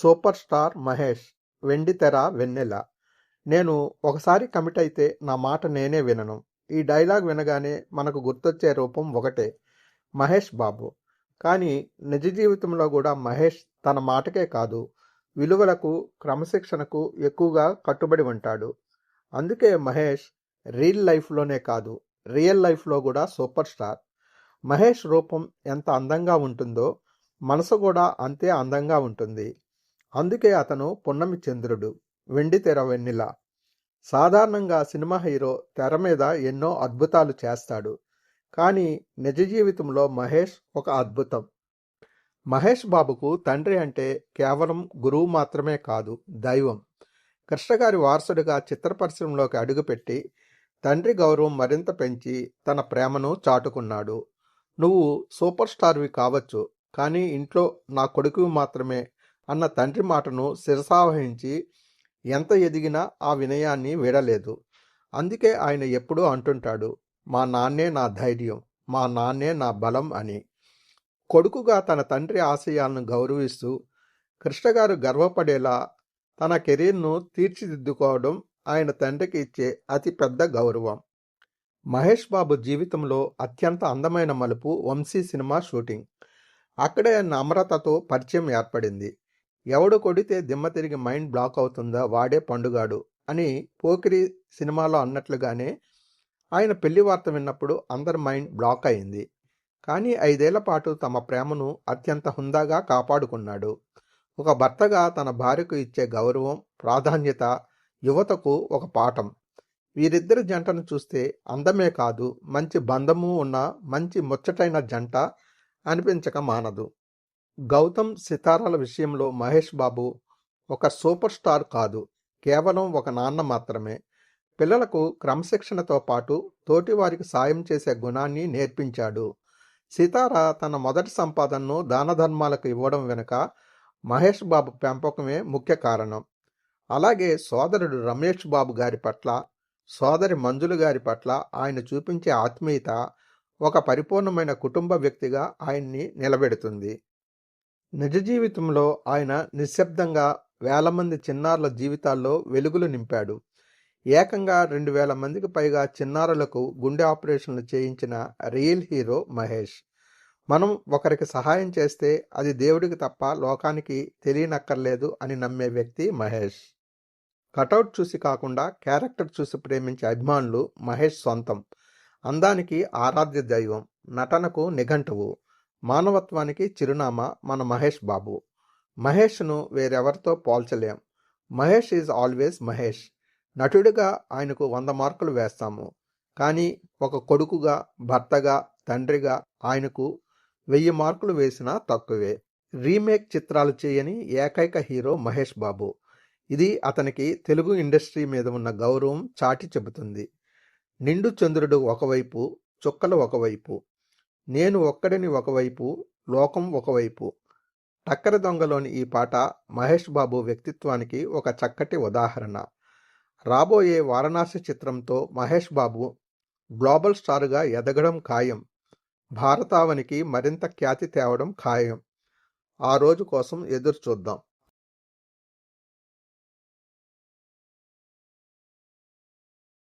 Super star Mahesh వెండితెర వెన్నెల. నేను ఒకసారి కమిట్ అయితే నా మాట నేనే వినను. ఈ డైలాగ్ వినగానే మనకు గుర్తొచ్చే రూపం ఒకటే మహేష్ బాబు. కానీ నిజ జీవితంలో కూడా మహేష్ తన మాటకే కాదు విలువలకు క్రమశిక్షణకు ఎక్కువగా కట్టుబడి ఉంటాడు. అందుకే మహేష్ రీల్ లైఫ్లోనే కాదు రియల్ లైఫ్లో కూడా సూపర్ స్టార్. మహేష్ రూపం ఎంత అందంగా ఉంటుందో మనసు కూడా అంతే అందంగా ఉంటుంది. అందుకే అతను పున్నమి చంద్రుడు వెండి తెర వెన్నెల. సాధారణంగా సినిమా హీరో తెర మీద ఎన్నో అద్భుతాలు చేస్తాడు. కానీ నిజ జీవితంలో మహేష్ ఒక అద్భుతం. మహేష్ బాబుకు తండ్రి అంటే కేవలం గురువు మాత్రమే కాదు దైవం. కృష్ణగారి వారసుడిగా చిత్ర పరిశ్రమలోకి అడుగుపెట్టి తండ్రి గౌరవం మరింత పెంచి తన ప్రేమను చాటుకున్నాడు. నువ్వు సూపర్ స్టార్వి కావచ్చు కానీ ఇంట్లో నా కొడుకువి మాత్రమే అన్న తండ్రి మాటను శిరసావహించి ఎంత ఎదిగినా ఆ వినయాన్ని వీడలేదు అందుకే ఆయన ఎప్పుడూ అంటుంటాడు మా నాన్నే నా ధైర్యం మా నాన్నే నా బలం అని. కొడుకుగా తన తండ్రి ఆశయాలను గౌరవిస్తూ కృష్ణగారు గర్వపడేలా తన కెరీర్ను తీర్చిదిద్దుకోవడం ఆయన తండ్రికి ఇచ్చే అతి పెద్ద గౌరవం. మహేష్ బాబు జీవితంలో అత్యంత అందమైన మలుపు వంశీ సినిమా షూటింగ్. అక్కడే నమ్రతతో పరిచయం ఏర్పడింది. ఎవడు కొడితే దిమ్మ తిరిగి మైండ్ బ్లాక్ అవుతుందా? వాడే పండుగాడు. అని పోకిరి సినిమాలో అన్నట్లుగానే ఆయన పెళ్ళి వార్త విన్నప్పుడు అందరి మైండ్ బ్లాక్ అయింది. కానీ ఐదేళ్ళ పాటు తమ ప్రేమను అత్యంత హుందాగా కాపాడుకున్నాడు. ఒక భర్తగా తన భార్యకు ఇచ్చే గౌరవం ప్రాధాన్యత యువతకు ఒక పాఠం. వీరిద్దరి జంటను చూస్తే అందమే కాదు మంచి బంధము ఉన్న మంచి ముచ్చటైన జంట అనిపించక మానదు. గౌతమ్ సితారాల విషయంలో మహేష్ బాబు ఒక సూపర్ స్టార్ కాదు. కేవలం ఒక నాన్న మాత్రమే. పిల్లలకు క్రమశిక్షణతో పాటు తోటివారికి సాయం చేసే గుణాన్ని నేర్పించాడు. సితార తన మొదటి సంపాదనను దాన ధర్మాలకు ఇవ్వడం వెనుక మహేష్ బాబు పెంపకమే ముఖ్య కారణం. అలాగే సోదరుడు రమేష్ బాబు గారి పట్ల సోదరి మంజులు గారి పట్ల ఆయన చూపించే ఆత్మీయత ఒక పరిపూర్ణమైన కుటుంబ వ్యక్తిగా ఆయన్ని నిలబెడుతుంది. నిజ జీవితంలో ఆయన నిశ్శబ్దంగా వేల మంది చిన్నారుల జీవితాల్లో వెలుగులు నింపాడు. ఏకంగా రెండు వేల మందికి పైగా చిన్నారులకు గుండె ఆపరేషన్లు చేయించిన రియల్ హీరో మహేష్. మనం ఒకరికి సహాయం చేస్తే అది దేవుడికి తప్ప లోకానికి తెలియనక్కర్లేదు అని నమ్మే వ్యక్తి మహేష్. కటౌట్ చూసి కాకుండా క్యారెక్టర్ చూసి ప్రేమించే అభిమానులు మహేష్ సొంతం. అందానికి ఆరాధ్య దైవం నటనకు నిఘంటువు. మానవత్వానికి చిరునామా మన మహేష్ బాబు. మహేష్ను వేరెవరితో పోల్చలేం. Mahesh is always Mahesh. నటుడిగా ఆయనకు వంద మార్కులు వేస్తాము. కానీ ఒక కొడుకుగా భర్తగా తండ్రిగా ఆయనకు వెయ్యి మార్కులు వేసినా తక్కువే. రీమేక్ చిత్రాలు చేయని ఏకైక హీరో మహేష్ బాబు. ఇది అతనికి తెలుగు ఇండస్ట్రీ మీద ఉన్న గౌరవం చాటి చెబుతుంది. నిండు చంద్రుడు ఒకవైపు చుక్కలు ఒకవైపు. నేను ఒక్కడిని ఒకవైపు లోకం ఒకవైపు. టక్కర దొంగలోని ఈ పాట మహేష్ బాబు వ్యక్తిత్వానికి ఒక చక్కటి ఉదాహరణ. రాబోయే వారణాసి చిత్రంతో మహేష్ బాబు గ్లోబల్ స్టార్గా ఎదగడం ఖాయం. భారతావనికి మరింత ఖ్యాతి తేవడం ఖాయం. ఆ రోజు కోసం ఎదురు చూద్దాం